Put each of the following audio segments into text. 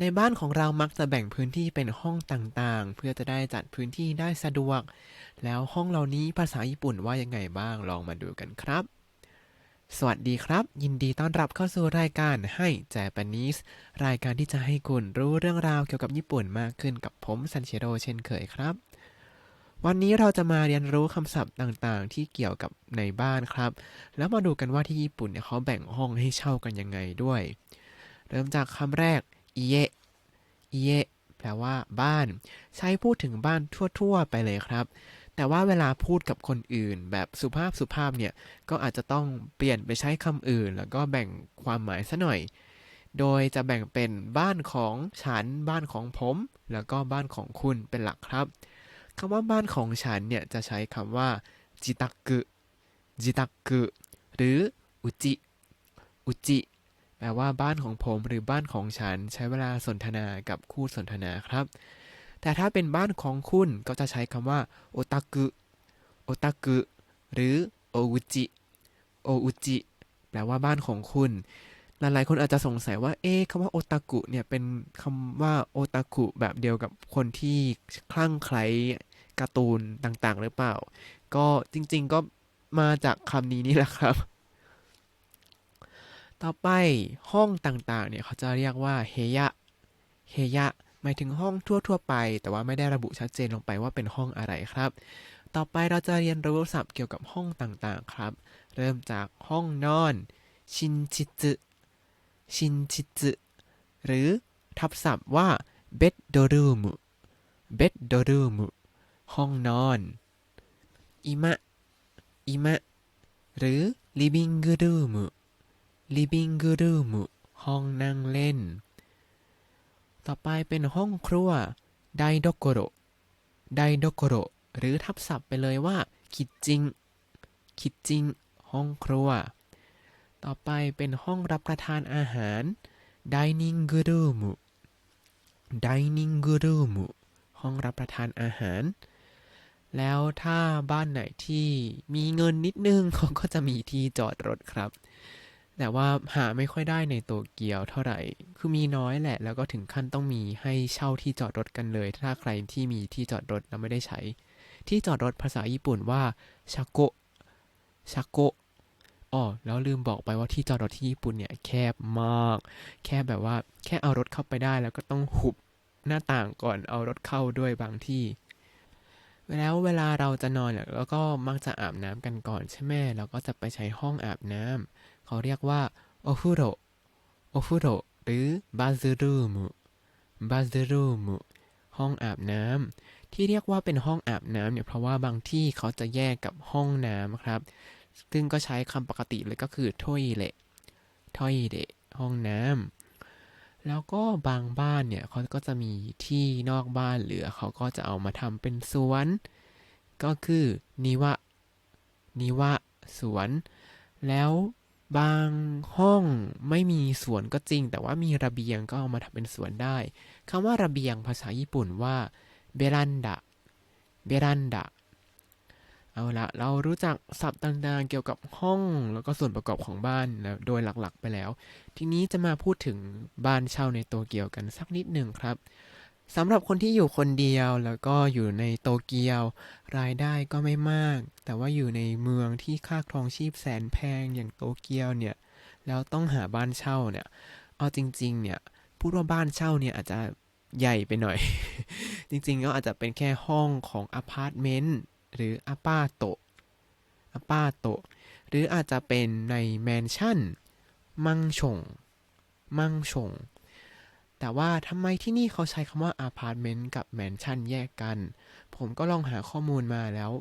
ในบ้านของเรามักจะแบ่งพื้นที่เป็นห้องต่างๆ เพื่อจะได้จัดพื้นที่ได้สะดวก แล้วห้องเหล่านี้ภาษาญี่ปุ่นว่ายังไงบ้างลองมาดูกันครับ สวัสดีครับ ยินดีต้อนรับเข้าสู่รายการให้แจปนิสรายการที่จะให้คุณรู้เรื่องราวเกี่ยวกับญี่ปุ่นมากขึ้นกับผมซันเชโรเช่นเคยครับ วันนี้เราจะมาเรียนรู้คำศัพท์ต่างๆ ที่เกี่ยวกับในบ้านครับ แล้วมาดูกันว่าที่ญี่ปุ่นเนี่ยเขาแบ่งห้องให้เช่ากันยังไงด้วย เริ่มจากคำแรก เยเยแปลว่า บ้าน ใช้พูดถึงบ้านทั่ว ๆ ไปเลยครับ แต่ว่าเวลาพูดกับคนอื่น แบบสุภาพสุภาพเนี่ย ก็อาจจะต้องเปลี่ยนไปใช้คำอื่น แล้วก็แบ่งความหมายซะหน่อย โดยจะแบ่งเป็นบ้านของฉัน บ้านของผม แล้วก็บ้านของคุณเป็นหลักครับคำว่าบ้านของฉันเนี่ยจะใช้คำว่าจิตักกุจิตักกุหรืออุจิอุจิ ลว่าบ้านของผมหรือบ้านของฉันใช้เวลาสนทนากับคู่สนทนาครับ แต่ถ้าเป็นบ้านของคุณก็จะใช้คำว่าโอตากุโอตากุหรือโออุจิโออุจิแปลว่าบ้านของคุณ หลายๆ คนอาจจะสงสัยว่า เอ๊ะคำว่าโอตากุเนี่ยเป็นคำว่าโอตากุแบบเดียวกับคนที่คลั่งไคล้การ์ตูนต่างๆ หรือเปล่า ก็จริงๆก็มาจากคำนี้นี่แหละครับ ต่อไปห้องต่างๆ เนี่ยเขาจะเรียกว่าเฮยะ เฮยะ หมายถึงห้องทั่ว ๆ ไป แต่ว่าไม่ได้ระบุชัดเจนลงไปว่าเป็นห้องอะไรครับ ต่อไปเราจะเรียนรู้ศัพท์เกี่ยวกับห้องต่างๆ ครับ เริ่มจากห้องนอน ชินชิจึชินชิจึหรือทับศัพท์ว่าเบดโดรูมเบดโดรูมห้องนอน อิมะ อิมะ หรือ living room living room ห้องนั่งเล่น ต่อไปเป็นห้องครัว ไดโดโกโร ไดโดโกโร หรือทับศัพท์ไปเลยว่า คิดจริง คิดจริง ห้องครัว ต่อไปเป็นห้องรับประทานอาหาร dining room dining room ห้องรับประทานอาหาร แล้วถ้าบ้านไหนที่มีเงินนิดนึงเขาก็จะมีที่จอดรถครับ แต่ว่าหาไม่ค่อยได้ในโตเกียวเท่าไหร่ คือมีน้อยแหละ แล้วก็ถึงขั้นต้องมีให้เช่าที่จอดรถกันเลย ถ้าใครที่มีที่จอดรถแล้วไม่ได้ใช้ ที่จอดรถภาษาญี่ปุ่นว่าชาโกชาโกอ๋อแล้วลืมบอกไปว่าที่จอดรถที่ญี่ปุ่นเนี่ยแคบมาก แค่แบบว่าแค่เอารถเข้าไปได้ แล้วก็ต้องหุบหน้าต่างก่อนเอารถเข้าด้วยบางที่ แล้วเวลาเราจะนอนเนี่ยเราก็มักจะอาบน้ำกันก่อนใช่ไหมเราก็จะไปใช้ห้องอาบน้ำ เขาเรียกว่าโอฟุโรโอฟุโรหรือบาซึรูมุบาซึรูมุห้องอาบน้ำที่เรียกว่าเป็นห้องอาบน้ำเนี่ยเพราะว่าบางที่เขาจะแยกกับห้องน้ำครับ ซึ่งก็ใช้คำปกติเลยก็คือถ้อยเละถ้อยเละห้องน้ำแล้วก็บางบ้านเนี่ยเขาก็จะมีที่นอกบ้านเหลือเขาก็จะเอามาทำเป็นสวน ก็คือนิวะนิวะสวน แล้ว บางห้องไม่มีสวนก็จริง แต่ว่ามีระเบียงก็เอามาทำเป็นสวนได้คำว่าระเบียงภาษาญี่ปุ่นว่าเบรันดะเบรันดะเอาละเรารู้จักศัพท์ต่างๆ เกี่ยวกับห้องแล้วก็ส่วนประกอบของบ้านแล้วโดยหลักๆ ไปแล้ว ทีนี้จะมาพูดถึงบ้านเช่าในโตเกียวกันสักนิดหนึ่งครับ สำหรับคนที่อยู่คนเดียวแล้วก็อยู่ในโตเกียว รายได้ก็ไม่มาก แต่ว่าอยู่ในเมืองที่ค่าครองชีพแสนแพงอย่างโตเกียวเนี่ยแล้วต้องหาบ้านเช่าเนี่ยเอาจริงๆเนี่ยพูดว่าบ้านเช่าเนี่ยอาจจะใหญ่ไปหน่อย จริงๆก็อาจจะเป็นแค่ห้องของอพาร์ตเมนต์หรืออปาโตอปาโตหรืออาจจะเป็นในแมนชั่น มังชง มังชง แต่ว่าทำไมที่นี่เขาใช้คำว่าอพาร์ตเมนต์กับแมนชั่นแยกกัน ผมก็ลองหาข้อมูลมาแล้ว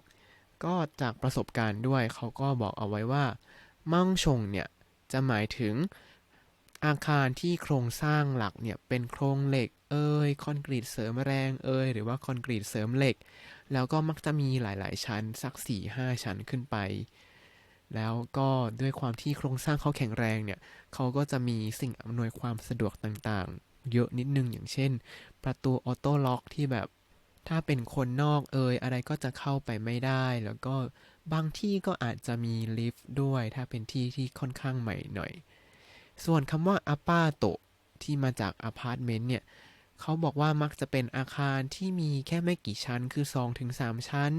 ก็จากประสบการณ์ด้วยเขาก็บอกเอาไว้ว่ามั่งชงเนี่ย จะหมายถึงอาคารที่โครงสร้างหลักเนี่ย เป็นโครงเหล็กเอ่ยคอนกรีตเสริมแรงเอ่ยหรือว่าคอนกรีตเสริมเหล็ก แล้วก็มักจะมีหลาย ๆ ชั้นสัก 4-5 ชั้นขึ้นไป แล้วก็ด้วยความที่โครงสร้างเขาแข็งแรงเนี่ยเขาก็จะมีสิ่งอำนวยความสะดวกต่าง ๆ เยอะนิดนึงอย่างเช่น ประตูออโต้ล็อกที่แบบ ถ้าเป็นคนนอกเอยอะไรก็จะเข้าไปไม่ได้ แล้วก็บางที่ก็อาจจะมีลิฟต์ด้วย ถ้าเป็นที่ที่ค่อนข้างใหม่หน่อย ส่วนคำว่าอาปาโตที่มาจากอพาร์ตเมนต์เนี่ยเขาบอกว่ามักจะเป็นอาคารที่มีแค่ไม่กี่ชั้นคือ 2-3 ชั้น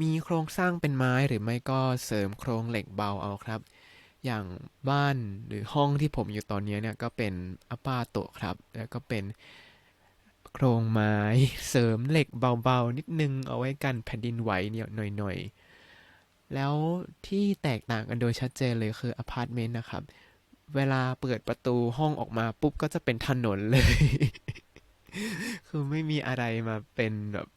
มีโครงสร้างเป็นไม้หรือไม่ก็เสริมโครงเหล็กเบาเอาครับ อย่างบ้านหรือห้องที่ผมอยู่ตอนนี้เนี่ยก็เป็นอปาโตครับ แล้วก็เป็นโครงไม้เสริมเหล็กเบาๆ นิดนึงเอาไว้กันแผ่นดินไหวเนี่ยหน่อยๆ แล้วที่แตกต่างกันโดยชัดเจนเลยคืออพาร์ตเมนต์นะครับ เวลาเปิดประตูห้องออกมาปุ๊บก็จะเป็นถนนเลย คือไม่มีอะไรมาเป็นแบบ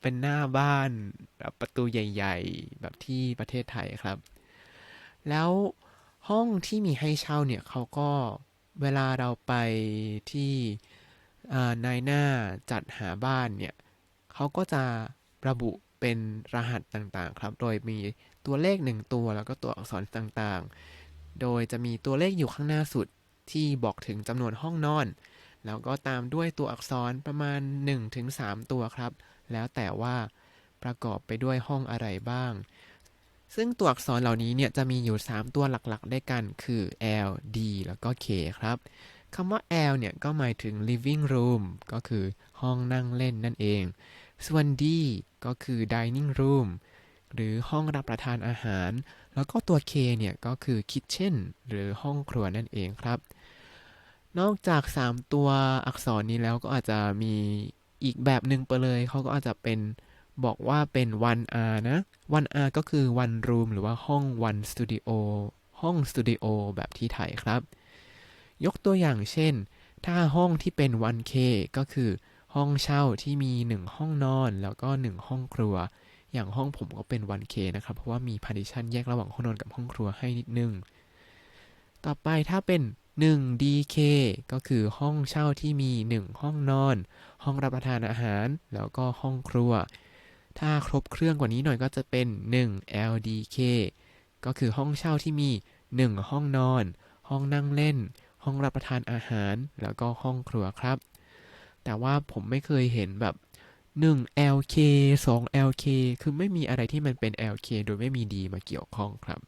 เป็นหน้าบ้านแบบประตูใหญ่ ๆ แบบที่ประเทศไทยครับ แล้ว ห้องที่มีให้เช่าเนี่ยเขาก็เวลาเราไปที่นายหน้าจัดหาบ้านเนี่ยเขาก็จะระบุเป็นรหัสต่างๆ ครับ โดยมีตัวเลขหนึ่งตัวแล้วก็ตัวอักษรต่างๆ โดยจะมีตัวเลขอยู่ข้างหน้าสุดที่บอกถึงจำนวนห้องนอน แล้วก็ตามด้วยตัวอักษรประมาณ 1-3 ตัวครับ แล้วแต่ว่าประกอบไปด้วยห้องอะไรบ้าง ซึ่งตัวอักษรเหล่านี้เนี่ยจะมีอยู่ 3 ตัวหลักๆ ด้วยกันคือ L D แล้วก็ K ครับคำว่า L เนี่ยก็หมายถึง living room ก็คือห้องนั่งเล่นนั่นเอง ส่วน D ก็คือ dining room หรือห้องรับประทานอาหาร แล้วก็ตัว K เนี่ยก็คือ kitchen หรือห้องครัวนั่นเองครับ นอกจาก 3 ตัวอักษรนี้แล้วก็อาจจะมีอีกแบบหนึ่งไปเลย เขาก็อาจจะเป็น บอกว่าเป็น 1R นะ 1R ก็คือ one room หรือว่าห้อง one studio ห้องสตูดิโอแบบที่ไทยครับ ยกตัวอย่างเช่น ถ้าห้องที่เป็น 1K ก็คือห้องเช่าที่มี 1 ห้องนอนแล้วก็ 1 ห้องครัว อย่างห้องผมก็เป็น 1K นะครับ เพราะว่ามี partition แยกระหว่างห้องนอนกับห้องครัวให้นิดนึง ต่อไปถ้าเป็น 1DK ก็คือห้องเช่าที่มี 1 ห้องนอน ห้องรับประทานอาหาร แล้วก็ห้องครัว ถ้าครบเครื่องกว่านี้หน่อยก็จะเป็น 1 LDK ก็คือห้องเช่าที่มี 1 ห้องนอน ห้องนั่งเล่น ห้องรับประทานอาหาร แล้วก็ห้องครัวครับ แต่ว่าผมไม่เคยเห็นแบบ1 LK 2 LK คือไม่มีอะไรที่มันเป็น LK โดยไม่มี D มาเกี่ยวข้องครับ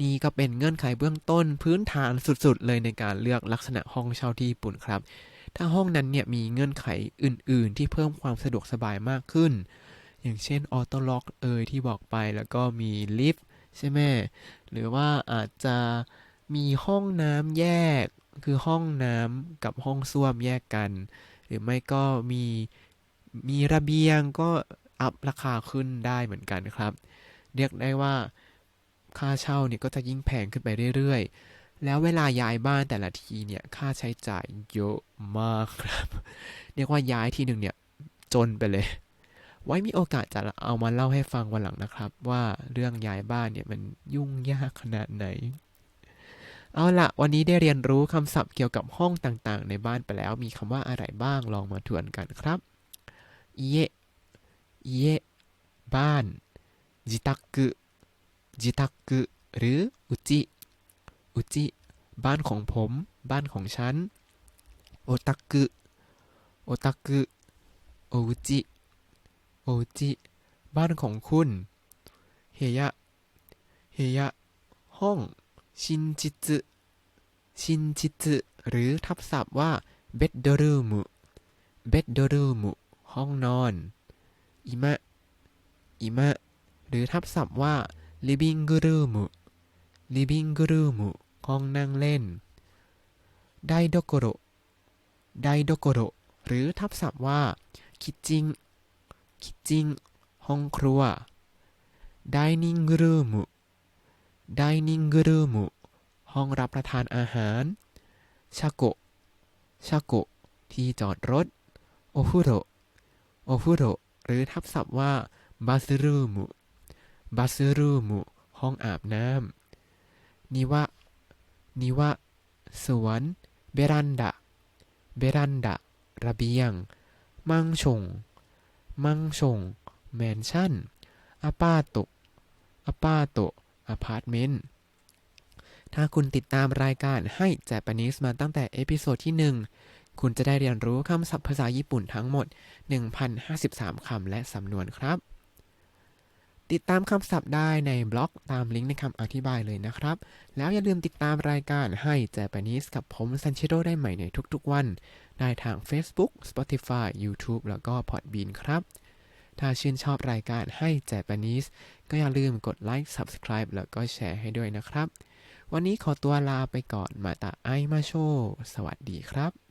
นี่ก็เป็นเงื่อนไขเบื้องต้นพื้นฐานสุดๆ เลยในการเลือกลักษณะห้องเช่าที่ญี่ปุ่นครับ ถ้าห้องนั้นเนี่ยมีเงื่อนไขอื่น ๆ ที่เพิ่มความสะดวกสบายมากขึ้น อย่างเช่นออโต้ล็อกเอยที่บอกไปแล้วก็มีลิฟต์ใช่ไหมหรือว่าอาจจะมีห้องน้ำแยกคือห้องน้ำกับห้องส้วมแยกกัน หรือไม่ก็มีมีระเบียงก็อัพราคาขึ้นได้เหมือนกันครับ เรียกได้ว่าค่าเช่าเนี่ยก็จะยิ่งแพงขึ้นไปเรื่อยๆ แล้วเวลาย้ายบ้านแต่ละทีเนี่ยค่าใช้จ่ายเยอะมากครับ เรียกว่าย้ายทีหนึ่งเนี่ยจนไปเลย ไว้มีโอกาสจะเอามาเล่าให้ฟังวันหลังนะครับ ว่าเรื่องย้ายบ้านเนี่ยมันยุ่งยากขนาดไหน เอาละวันนี้ได้เรียนรู้คำศัพท์เกี่ยวกับห้องต่างๆ ในบ้านไปแล้ว มีคำว่าอะไรบ้างลองมาทวนกันครับเยเยบ้านจิตักจิตักหรืออุจิ อุจิ บ้านของผม บ้านของฉัน โอตักุ โอตักุ โออุจิ โออุจิ บ้านของคุณ เฮยะ เฮยะ ห้อง ชินจิตชินจิตหรือทับศัพท์ว่าเบดดอรูมุ เบดดอรูมุ ห้องนอนอิมะอิมะหรือทับศัพท์ว่า living room living room ห้องนั่งเล่น ไดโดโกโรไดโดโกโรหรือทับศัพท์ว่า คิจิง คิจิง ห้องครัว dining room dining room ห้องรับประทานอาหาร ชาโกชาโกที่จอดรถ โอฟุโรโอฟุโรหรือทับศัพท์ว่า บาสรูมุบาสรูมุห้องอาบน้ำนิวะ นิวะ สวน เบรันดา เบรันดา ระเบียง มังชง มังชง แมนชั่นอาปาโตอาปาโตอพาร์ตเมนต์ ถ้าคุณติดตามรายการให้ Japanese มาตั้งแต่เอพิโซดที่ 1 คุณจะได้เรียนรู้คำศัพท์ภาษาญี่ปุ่นทั้งหมด 1,053 คำและสำนวนครับ ติดตามคำศัพท์ได้ในบล็อกตามลิงก์ในคำอธิบายเลยนะครับ แล้วอย่าลืมติดตามรายการให้ Japanese กับผมซันเชโรได้ใหม่ในทุกๆวัน ได้ทาง Facebook Spotify YouTube แล้วก็ Podbean ครับ ถ้าชื่นชอบรายการให้ Japanese ก็อย่าลืมกดไลค์ Subscribe แล้วก็แชร์ให้ด้วยนะครับ วันนี้ขอตัวลาไปก่อนมาตาไอมาโช สวัสดีครับ